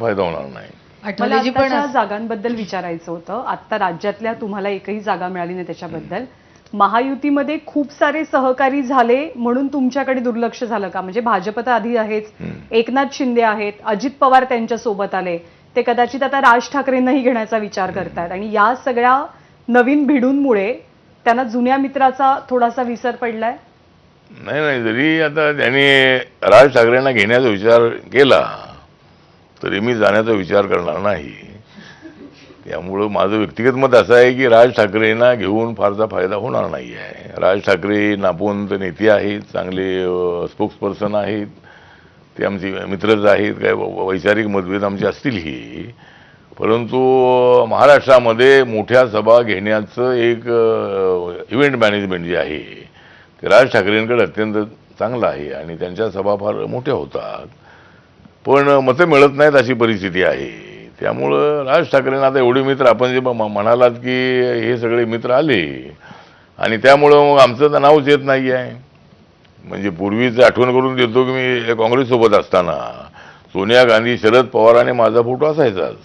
फायदा होणार नाही. मला आठवलेजी पण आत्ताच्या जागांबद्दल विचारायचं होतं. आता राज्यातल्या तुम्हाला एकही जागा मिळाली नाही त्याच्याबद्दल. महायुतीमध्ये खूप सारे सहकारी झाले म्हणून तुमच्याकडे दुर्लक्ष झालं का? म्हणजे भाजप तर आधी आहेच. एकनाथ शिंदे आहेत. अजित पवार त्यांच्यासोबत आले. ते कदाचित आता राज ठाकरेंनाही घेण्याचा विचार करतायत आणि या सगळ्या नवीन भिडूंमुळे त्यांना जुन्या मित्राचा थोडासा विसर पडलाय? नाही नाही. जरी आता त्यांनी राज ठाकरेंना घेण्याचा विचार केला. तरी मी जाण्याचा विचार करणार नाही. त्यामुळं माझं व्यक्तिगत मत असं आहे की राज ठाकरेंना घेऊन फारसा फायदा होणार नाही आहे. राज ठाकरे नापवंत नेते आहेत चांगले स्पोक्स पर्सन आहेत ते आमचे मित्रच आहेत काय वैचारिक मतभेद आमचे असतीलही. परंतु महाराष्ट्रामध्ये मोठ्या सभा घेण्याचं एक इव्हेंट मॅनेजमेंट जे आहे ते राज ठाकरेंकडे अत्यंत चांगलं आहे आणि त्यांच्या सभा फार मोठ्या होतात. पण मतं मिळत नाहीत अशी परिस्थिती आहे. त्यामुळं राज ठाकरेंना आता एवढे मित्र आपण जे म्हणालात की हे सगळे मित्र आले आणि त्यामुळं मग आमचं तर नावच येत नाही आहे. म्हणजे पूर्वीच आठवण करून देतो की मी काँग्रेससोबत असताना सोनिया गांधी शरद पवार आणि माझा फोटो असायचाच.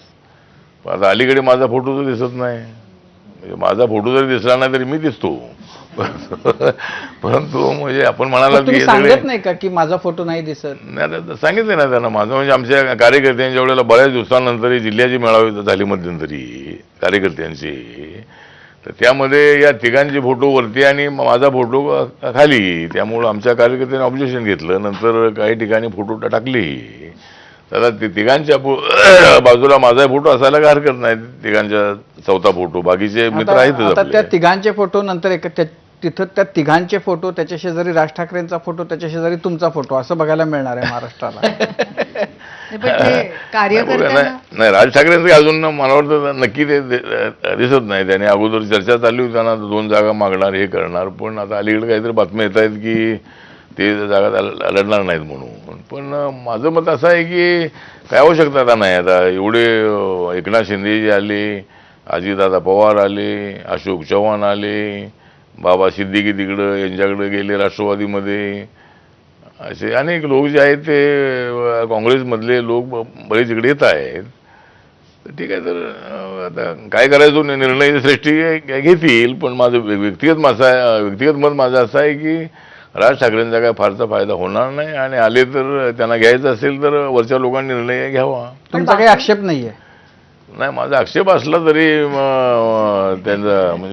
आता अलीकडे माझा फोटो तर दिसत नाही. म्हणजे माझा फोटो जरी दिसला नाही तरी मी दिसतो. परंतु म्हणजे आपण म्हणाला तुम्ही सांगत नाही का की माझा फोटो नाही दिसत? नाही सांगितलं ना त्यांना माझं म्हणजे आमच्या कार्यकर्त्यांच्या वेळेला बऱ्याच दिवसानंतर जिल्ह्याची मेळावे झाली मध्यंतरी कार्यकर्त्यांची. तर त्यामध्ये या तिघांचे फोटो वरती आणि माझा फोटो खाली. त्यामुळं आमच्या कार्यकर्त्यांनी ऑब्जेक्शन घेतलं. नंतर काही ठिकाणी फोटो टाकले. तर आता ते तिघांच्या बाजूला माझा फोटो असायला काय हरकत नाही. तिघांच्या चौथा फोटो. बाकीचे मित्र आपले. त्या तिघांचे फोटो नंतर एक तिथं त्या तिघांचे फोटो त्याच्या शेजारी राज ठाकरेंचा फोटो त्याच्या शेजारी तुमचा फोटो असं बघायला मिळणार आहे महाराष्ट्राला. नाही, राज ठाकरेंचं काही अजून मला वाटतं नक्की ते दि- दिसत नाही. त्याने अगोदर चर्चा चालली होती त्यांना दोन जागा मागणार हे करणार पण आता अलीकडे काहीतरी बातम्या येत आहेत की ते जागा लढणार नाहीत म्हणून. पण माझं मत असं आहे की काय आवश्यकता आता नाही. आता एवढे एकनाथ शिंदेजी आले अजितदादा पवार आले अशोक चव्हाण आले बाबा सिद्दीकी तिकडं यांच्याकडे गेले राष्ट्रवादीमध्ये. असे अनेक लोक जे आहेत ते काँग्रेसमधले लोक बरेच इकडे येत आहेत. तर ठीक आहे तर आता काय करायचो निर्णय श्रेष्ठी घेतील पण माझं व्य- व्यक्तिगत माझं आहे- व्यक्तिगत मत माझं असं आहे की राज ठाकरेंचा काय फारसा फायदा होणार नाही. आणि आले तर त्यांना घ्यायचं असेल तर वरच्या लोकांनी निर्णय घ्यावा. तुमचा काही आक्षेप नाहीये? नाही माझा आक्षेप असला तरी त्यांचा म्हणजे